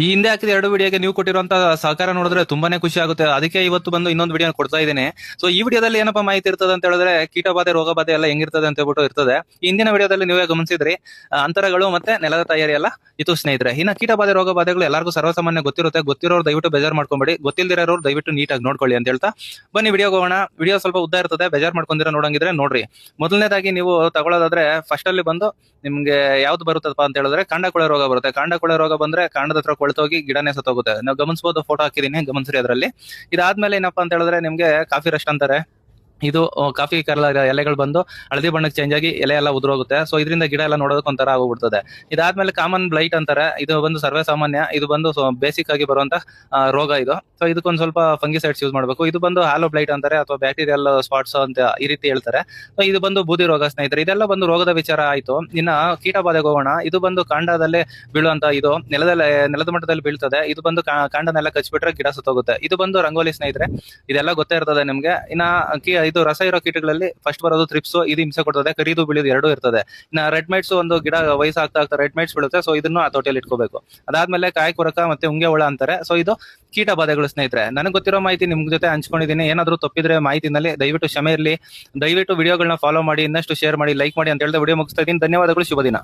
ಈ ಹಿಂದೆ ಹಾಕಿದ ಎರಡು ವಿಡಿಯೋಗೆ ನೀವು ಕೊಟ್ಟಿರುವಂತ ಸಹಕಾರ ನೋಡಿದ್ರೆ ತುಂಬಾನೇ ಖುಷಿ ಆಗುತ್ತೆ. ಅದಕ್ಕೆ ಇವತ್ತು ಬಂದು ಇನ್ನೊಂದು ವಿಡಿಯೋ ಕೊಡ್ತಾ ಇದ್ದೀನಿ. ಸೊ ಈ ವಿಡಿಯೋದಲ್ಲಿ ಏನಪ್ಪ ಮಾಹಿತಿ ಇರ್ತದೆ ಅಂತ ಹೇಳಿದ್ರೆ ಕೀಟಬಾಧೆ ರೋಗ ಬಾಧೆ ಎಲ್ಲ ಹೆಂಗಿರ್ತದೆ ಅಂತ ಹೇಳ್ಬಿಟ್ಟು ಇರ್ತದೆ. ಹಿಂದಿನ ವಿಡಿಯೋದಲ್ಲಿ ನೀವೇ ಗಮನಿಸಿದ್ರಿ. ಅಂತರಗಳು ಮತ್ತೆ ನೆಲದ ತಯಾರಿ ಎಲ್ಲ ಇತ್ತು ಸ್ನೇಹಿತರೆ. ಇನ್ನ ಕೀಟಬಾಧೆ ರೋಗ ಬಾಧೆಗಳು ಎಲ್ಲರಿಗೂ ಸರ್ವಸಾಮಾನ್ಯ ಗೊತ್ತಿರುತ್ತೆ. ಗೊತ್ತಿರೋರು ದಯವಿಟ್ಟು ಬೇಜಾರ್ ಮಾಡ್ಕೊಂಬೇಡಿ. ಗೊತ್ತಿಲ್ದಿರೋರು ದಯವಿಟ್ಟು ನೀಟಾಗಿ ನೋಡ್ಕೊಳ್ಳಿ ಅಂತ ಹೇಳ್ತಾ ಬನ್ನಿ ವಿಡಿಯೋ ಹೋಗೋಣ. ವಿಡಿಯೋ ಸ್ವಲ್ಪ ಉದ್ದ ಇರ್ತದೆ. ಬೇಜಾರ್ ಮಾಡ್ಕೊಂಡಿರೋ ನೋಡಂಗಿದ್ರೆ ನೋಡ್ರಿ. ಮೊದಲನೇದಾಗಿ ನೀವು ತಗೊಳ್ಳೋದಾದ್ರೆ ಫಸ್ಟ್ ಅಲ್ಲಿ ಬಂದು ನಿಮ್ಗೆ ಯಾವ್ದು ಬರುತ್ತಪ್ಪ ಅಂತ ಹೇಳಿದ್ರೆ ಕಾಂಡ ಕೊಳೆ ರೋಗ ಬರುತ್ತೆ. ಕಾಂಡ ಕೊಳೆ ರೋಗ ಬಂದ್ರೆ ಕಾಂಡದ ಹತ್ರ ಕೊಳ್ತೋಗಿ ಗಿಡನೇ ಸತ್ತೋಗುತ್ತೆ. ನಾವು ಗಮನಿಸಬಹುದು ಫೋಟೋ ಹಾಕಿದೀನಿ ಗಮನಿಸ್ರಿ ಅದರಲ್ಲಿ. ಇದಾದ್ಮೇಲೆ ಏನಪ್ಪಾ ಅಂತ ಹೇಳಿದ್ರೆ ನಿಮ್ಗೆ ಕಾಫಿ ರಸ್ಟ್ ಅಂತಾರೆ. ಇದು ಕಾಫಿ ಕರ್ಲ ಎಲೆಗಳು ಬಂದು ಹಳದಿ ಬಣ್ಣಕ್ಕೆ ಚೇಂಜ್ ಆಗಿ ಎಲೆ ಎಲ್ಲ ಉದುರೋಗುತ್ತೆ. ಸೊ ಇದರಿಂದ ಗಿಡ ಎಲ್ಲ ನೋಡೋದಕ್ಕೆ ಒಂಥರ ಆಗೋಗ್ಬಿಡ್ತದೆ. ಇದಾದ್ಮೇಲೆ ಕಾಮನ್ ಬ್ಲೈಟ್ ಅಂತಾರೆ. ಇದು ಬಂದು ಸರ್ವೇ ಸಾಮಾನ್ಯ. ಇದು ಬಂದು ಬೇಸಿಕ್ ಆಗಿ ಬರುವಂತ ರೋಗ ಇದು. ಸೊ ಇದಕ್ಕೊಂದು ಸ್ವಲ್ಪ ಫಂಗಿಸೈಡ್ಸ್ ಯೂಸ್ ಮಾಡಬೇಕು. ಇದು ಬಂದು ಹಾಲೋ ಬ್ಲೈಟ್ ಅಂತಾರೆ ಅಥವಾ ಬ್ಯಾಕ್ಟೀರಿಯಲ್ ಸ್ಪಾಟ್ಸ್ ಅಂತ ಈ ರೀತಿ ಹೇಳ್ತಾರೆ. ಸೊ ಇದು ಬಂದು ಬೂದಿ ರೋಗ ಸ್ನೇಹಿತರೆ, ಇದೆಲ್ಲ ಬಂದು ರೋಗದ ವಿಚಾರ ಆಯ್ತು. ಇನ್ನ ಕೀಟಬಾಧೆಗೆ ಹೋಗೋಣ. ಇದು ಬಂದು ಕಾಂಡದಲ್ಲಿ ಬೀಳುವಂತ ಇದು ನೆಲದಲ್ಲಿ, ನೆಲದ ಮಟ್ಟದಲ್ಲಿ ಬೀಳ್ತದೆ. ಇದು ಬಂದು ಕಾಂಡನೆಲ್ಲ ಕಚ್ಬಿಟ್ರೆ ಗಿಡ ಸುತ್ತೋಗುತ್ತೆ. ಇದು ಬಂದು ರಂಗೋಲಿ ಸ್ನೇಹಿತರೆ, ಇದೆಲ್ಲ ಗೊತ್ತೇ ಇರ್ತದೆ ನಿಮ್ಗೆ. ಇನ್ನ ಇದು ರಸ ಇರೋ ಕೀಟಗಳಲ್ಲಿ ಫಸ್ಟ್ ಬರೋದು ಥ್ರಿಪ್ಸ್ ಇದು ಹಿಂಸೆ ಕೊಡ್ತದೆ, ಕರಿದು ಬೀಳೋದು ಎರಡೂ ಇರ್ತದೆ. ಇನ್ನ ರೆಡ್ ಮೈಟ್ಸ್ ಒಂದು ಗಿಡ ವಯಸ್ಸಾಗ್ತಾ ಆಗ್ತಾ ರೆಡ್ ಮೈಟ್ಸ್ ಬೀಳುತ್ತೆ ಸೊ ಇದನ್ನು ಆ ತೋಟೆಯಲ್ಲಿ ಇಟ್ಕೋಬೇಕು. ಅದಾದ್ಮೇಲೆ ಕಾಯಿ ಕೊರಕ ಮತ್ತೆ ಉಂಗೆ ಹುಳ ಅಂತಾರೆ ಸೊ ಇದು ಕೀಟ ಬಾಧೆಗಳು ಸ್ನೇಹಿತರೆ. ನನಗೆ ಗೊತ್ತಿರೋ ಮಾಹಿತಿ ನಿಮ್ ಜೊತೆ ಹಂಚ್ಕೊಂಡಿದ್ದೀನಿ ಏನಾದ್ರೂ ತಪ್ಪಿದ್ರೆ ಮಾಹಿತಿನಲ್ಲಿ ದಯವಿಟ್ಟು ಕ್ಷಮೆ ಇರಲಿ. ದಯವಿಟ್ಟು ವಿಡಿಯೋಗಳನ್ನ ಫಾಲೋ ಮಾಡಿ, ಇನ್ನಷ್ಟು ಶೇರ್ ಮಾಡಿ ಲೈಕ್ ಮಾಡಿ ಅಂತ ಹೇಳಿದ್ರೆ ವಿಡಿಯೋ ಮುಗಿಸ್ತಾ ಇದ್ದೀನಿ. ಧನ್ಯವಾದಗಳು, ಶುಭ ದಿನ.